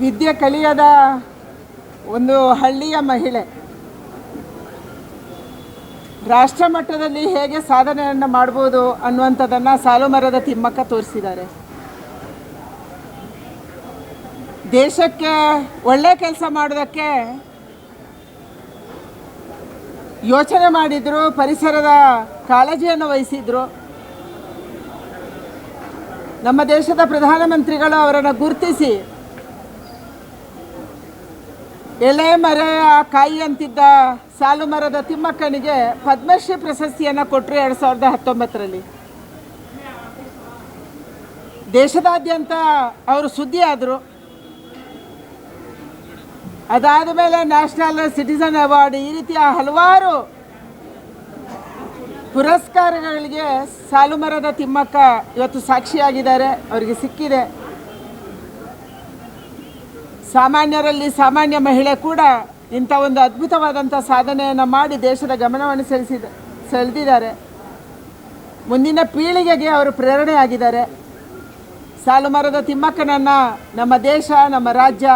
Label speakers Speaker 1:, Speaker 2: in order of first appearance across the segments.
Speaker 1: ವಿದ್ಯೆ ಕಲಿಯದ ಒಂದು ಹಳ್ಳಿಯ ಮಹಿಳೆ. ರಾಷ್ಟ್ರ ಮಟ್ಟದಲ್ಲಿ ಹೇಗೆ ಸಾಧನೆಯನ್ನು ಮಾಡ್ಬೋದು ಅನ್ನುವಂಥದ್ದನ್ನು ಸಾಲುಮರದ ತಿಮ್ಮಕ್ಕ ತೋರಿಸಿದ್ದಾರೆ. ದೇಶಕ್ಕೆ ಒಳ್ಳೆ ಕೆಲಸ ಮಾಡೋದಕ್ಕೆ ಯೋಚನೆ ಮಾಡಿದ್ರು, ಪರಿಸರದ ಕಾಳಜಿಯನ್ನು ವಹಿಸಿದ್ರು. ನಮ್ಮ ದೇಶದ ಪ್ರಧಾನಮಂತ್ರಿಗಳು ಅವರನ್ನು ಗುರುತಿಸಿ ಎಲೆ ಮರ ಕಾಯಿ ಅಂತಿದ್ದ ಸಾಲು ಮರದ ತಿಮ್ಮಕ್ಕನಿಗೆ ಪದ್ಮಶ್ರೀ ಪ್ರಶಸ್ತಿಯನ್ನು ಕೊಟ್ಟರು ಎರಡು ಸಾವಿರದ ಹತ್ತೊಂಬತ್ತರಲ್ಲಿ. ದೇಶದಾದ್ಯಂತ ಅವರು ಸುದ್ದಿ ಆದರು. ಅದಾದ ಮೇಲೆ ನ್ಯಾಷನಲ್ ಸಿಟಿಸನ್ ಅವಾರ್ಡ್ ಈ ರೀತಿಯ ಹಲವಾರು ಪುರಸ್ಕಾರಗಳಿಗೆ ಸಾಲುಮರದ ತಿಮ್ಮಕ್ಕ ಇವತ್ತು ಸಾಕ್ಷಿಯಾಗಿದ್ದಾರೆ, ಅವರಿಗೆ ಸಿಕ್ಕಿದೆ. ಸಾಮಾನ್ಯರಲ್ಲಿ ಸಾಮಾನ್ಯ ಮಹಿಳೆ ಕೂಡ ಇಂಥ ಒಂದು ಅದ್ಭುತವಾದಂಥ ಸಾಧನೆಯನ್ನು ಮಾಡಿ ದೇಶದ ಗಮನವನ್ನು ಸೆಳೆಸಿದ, ಸೆಳೆದಿದ್ದಾರೆ. ಮುಂದಿನ ಪೀಳಿಗೆಗೆ ಅವರು ಪ್ರೇರಣೆಯಾಗಿದ್ದಾರೆ. ಸಾಲುಮರದ ತಿಮ್ಮಕ್ಕನನ್ನು ನಮ್ಮ ದೇಶ, ನಮ್ಮ ರಾಜ್ಯ,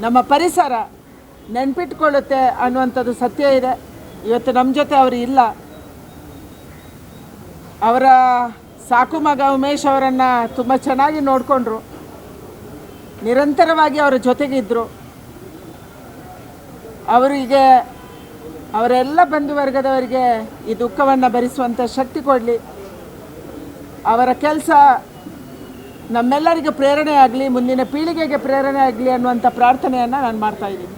Speaker 1: ನಮ್ಮ ಪರಿಸರ ನೆನ್ಪಿಟ್ಕೊಳ್ಳುತ್ತೆ ಅನ್ನುವಂಥದ್ದು ಸತ್ಯ ಇದೆ. ಇವತ್ತು ನಮ್ಮ ಜೊತೆ ಅವರು ಇಲ್ಲ. ಅವರ ಸಾಕು ಮಗ ಉಮೇಶ್ ಅವರನ್ನು ತುಂಬ ಚೆನ್ನಾಗಿ ನೋಡಿಕೊಂಡ್ರು. ನಿರಂತರವಾಗಿ ಅವರ ಜೊತೆಗಿದ್ದರು ಅವರಿಗೆ ಅವರೆಲ್ಲ ಬಂಧು ವರ್ಗದವರಿಗೆ ಈ ದುಃಖವನ್ನು ಭರಿಸುವಂಥ ಶಕ್ತಿ ಕೊಡಲಿ. ಅವರ ಕೆಲಸ ನಮ್ಮೆಲ್ಲರಿಗೆ ಪ್ರೇರಣೆ ಆಗಲಿ, ಮುಂದಿನ ಪೀಳಿಗೆಗೆ ಪ್ರೇರಣೆ ಆಗಲಿ ಅನ್ನುವಂಥ ಪ್ರಾರ್ಥನೆಯನ್ನು ನಾನು ಮಾಡ್ತಾ ಇದ್ದೀನಿ.